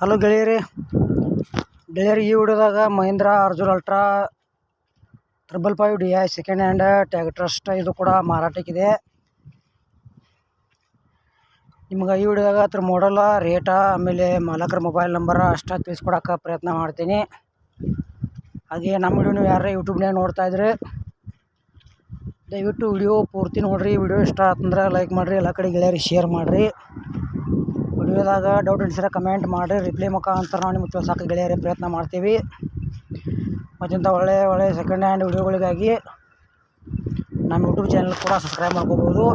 Hello ಗೆಳೆಯರೇ, ಗೆಳೆಯರಿ ಈ ವಿಡಿಯೋದಾಗ Mahindra, Arjun ultra triple five, D I, second hand ಟ್ಯಾಕ್ಟ್ರಸ್ಟ್ ಇದು ಕೂಡ ಮಾರಾಟಕ್ಕಿದೆ. ನಿಮ್ಗೆ ಈ ವಿಡಿಯೋದಾಗ ಅದ್ರ ಮಾಡಲ ರೇಟ ಆಮೇಲೆ ಮಾಲಕರ ಮೊಬೈಲ್ ನಂಬರ ಅಷ್ಟ ತಿಳಿಸ್ಕೊಡಕ್ಕೆ ಪ್ರಯತ್ನ ಮಾಡ್ತೀನಿ. ಹಾಗೆ ನಮ್ಮ ವಿಡಿಯೋ ನೀವು ಯಾರೇ ನೋಡ್ತಾ ಇದ್ರೆ, ದಯವಿಟ್ಟು ವಿಡಿಯೋ ಪೂರ್ತಿ ನೋಡಿರಿ ವಿಡಿಯೋ ಇಷ್ಟ ಆತಂದ್ರೆ ಲೈಕ್ ಮಾಡಿರಿ, ಎಲ್ಲ ಕಡೆ ಗೆಳೆಯರಿಗೆ ಶೇರ್ ಮಾಡಿರಿ. ವಿಡಿಯೋದಾಗ ಡೌಟ್ ಅನ್ಸಿದ್ರೆ ಕಮೆಂಟ್ ಮಾಡಿರಿ. ರಿಪ್ಲೈ ಮುಖಾಂತರ ನಾವು ನಿಮ್ಗೆ ತಿಳ್ಸಕ್ಕೆ ಗೆಳೆಯರೇ ಪ್ರಯತ್ನ ಮಾಡ್ತೀವಿ. ಮತ್ತಿಂಥ ಒಳ್ಳೆಯ ಒಳ್ಳೆಯ ಸೆಕೆಂಡ್ ಹ್ಯಾಂಡ್ ವಿಡಿಯೋಗಳಿಗಾಗಿ ನಮ್ಮ ಯೂಟ್ಯೂಬ್ ಚಾನಲ್ ಕೂಡ ಸಬ್ಸ್ಕ್ರೈಬ್ ಮಾಡ್ಕೋಬೋದು.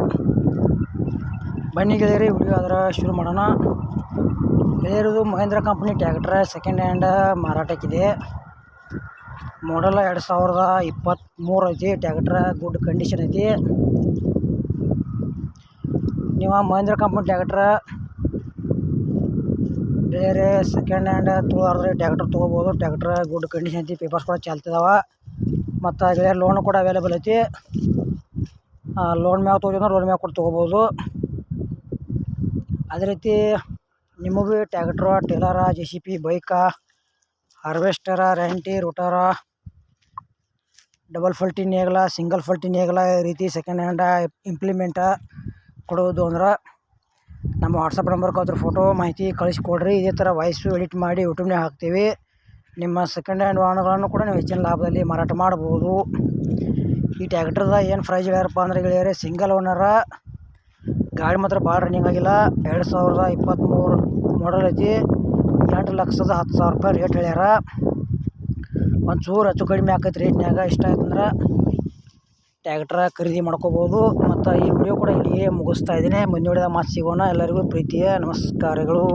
ಬನ್ನಿ ಗೆಳೆಯರಿ ವಿಡಿಯೋ ಅದರ ಶುರು ಮಾಡೋಣ. ಗೆಳೆಯರದು Mahindra company tractor second hand ಮಾರಾಟಕ್ಕಿದೆ. Model ಎರಡು ಸಾವಿರದ ಇಪ್ಪತ್ತ್ಮೂರು ಐತಿ. ಟ್ಯಾಕ್ಟ್ರ ಗುಡ್ ಕಂಡೀಷನ್ ಐತಿ. ನೀವು ಮಹೇಂದ್ರ ಕಂಪ್ನಿ ಟ್ಯಾಕ್ಟ್ರ ಬೇರೆ ಸೆಕೆಂಡ್ ಹ್ಯಾಂಡ್ ತೊಗೊಳಾರ್ದ್ರೆ ಟ್ಯಾಕ್ಟ್ರ್ ತೊಗೋಬೋದು. ಟ್ಯಾಕ್ಟ್ರ್ ಗುಡ್ ಕಂಡೀಷನ್ ಐತಿ ಪೇಪರ್ಸ್ ಕೂಡ ಚಾಲ್ತಿದಾವೆ ಮತ್ತು ಗೆಳೆಯರ್ ಲೋನು ಕೂಡ ಅವೈಲೇಬಲ್ ಐತಿ. ಲೋನ್ ಮ್ಯಾಗ ತೊಗೊಂಡ್ರೆ ಲೋನ್ ಮ್ಯಾಗ ಕೂಡ ತೊಗೋಬೋದು. ಅದೇ ರೀತಿ ನಿಮಗೂ tractor trailer J C P bike harvester ರೆಂಟಿ ರೂಟರ ಡಬಲ್ ಫಲ್ಟಿ ನೇಗಲ ಸಿಂಗಲ್ ಫಲ್ಟಿ ನೇಗಲ ಈ ರೀತಿ ಸೆಕೆಂಡ್ ಹ್ಯಾಂಡ ಇಂಪ್ಲಿಮೆಂಟ ಕೊಡೋದು ಅಂದ್ರೆ ನಮ್ಮ ವಾಟ್ಸಪ್ ನಂಬರ್ಗೆ ಅದ್ರ ಫೋಟೋ ಮಾಹಿತಿ ಕಳಿಸ್ಕೊಡ್ರಿ. ಇದೇ ಥರ ವಾಯ್ಸು ಎಡಿಟ್ ಮಾಡಿ ಯೂಟ್ಯೂಬ್ನಾಗ ಹಾಕ್ತೀವಿ. ನಿಮ್ಮ ಸೆಕೆಂಡ್ ಹ್ಯಾಂಡ್ ವಾಹನಗಳನ್ನು ಕೂಡ ನೀವು ಹೆಚ್ಚಿನ ಲಾಭದಲ್ಲಿ ಮಾರಾಟ ಮಾಡ್ಬೋದು. ಈ ಟ್ಯಾಕ್ಟ್ರದ ಏನು ಪ್ರೈಸ್ ಹೇಳ್ಯಾರಪ್ಪ ಅಂದ್ರೆ ಗೆಳೆಯರೆ ಸಿಂಗಲ್ ಓನರ ಗಾಡಿ ಮಾತ್ರ ಭಾಳ ರನ್ನಿಂಗ್ ಆಗಿಲ್ಲ. ಎರಡು ಸಾವಿರದ ಇಪ್ಪತ್ತ್ಮೂರು ಮಾಡಲ್ ಐತಿ. ಎಂಟು ಲಕ್ಷದ ಹತ್ತು ಸಾವಿರ ರೂಪಾಯಿ ರೇಟ್ ಹೇಳ್ಯಾರ. ಒಂಚೂರು ಹೆಚ್ಚು ಕಡಿಮೆ ಆಕೈತೆ ರೇಟ್ನ್ಯಾಗ ಇಷ್ಟ ಆಯ್ತು ಅಂದ್ರೆ ಟ್ಯಾಕ್ಟ್ರ ಖರೀದಿ ಮಾಡ್ಕೋಬೋದು. ಮತ್ತು ಈ ವಿಡಿಯೋ ಕೂಡ ಇಲ್ಲಿಗೆ ಮುಗಿಸ್ತಾ ಇದ್ದೀನಿ. ಮುಂದಿನ ಮಾತು ಸಿಗೋಣ. ಎಲ್ಲರಿಗೂ ಪ್ರೀತಿಯ ನಮಸ್ಕಾರಗಳು.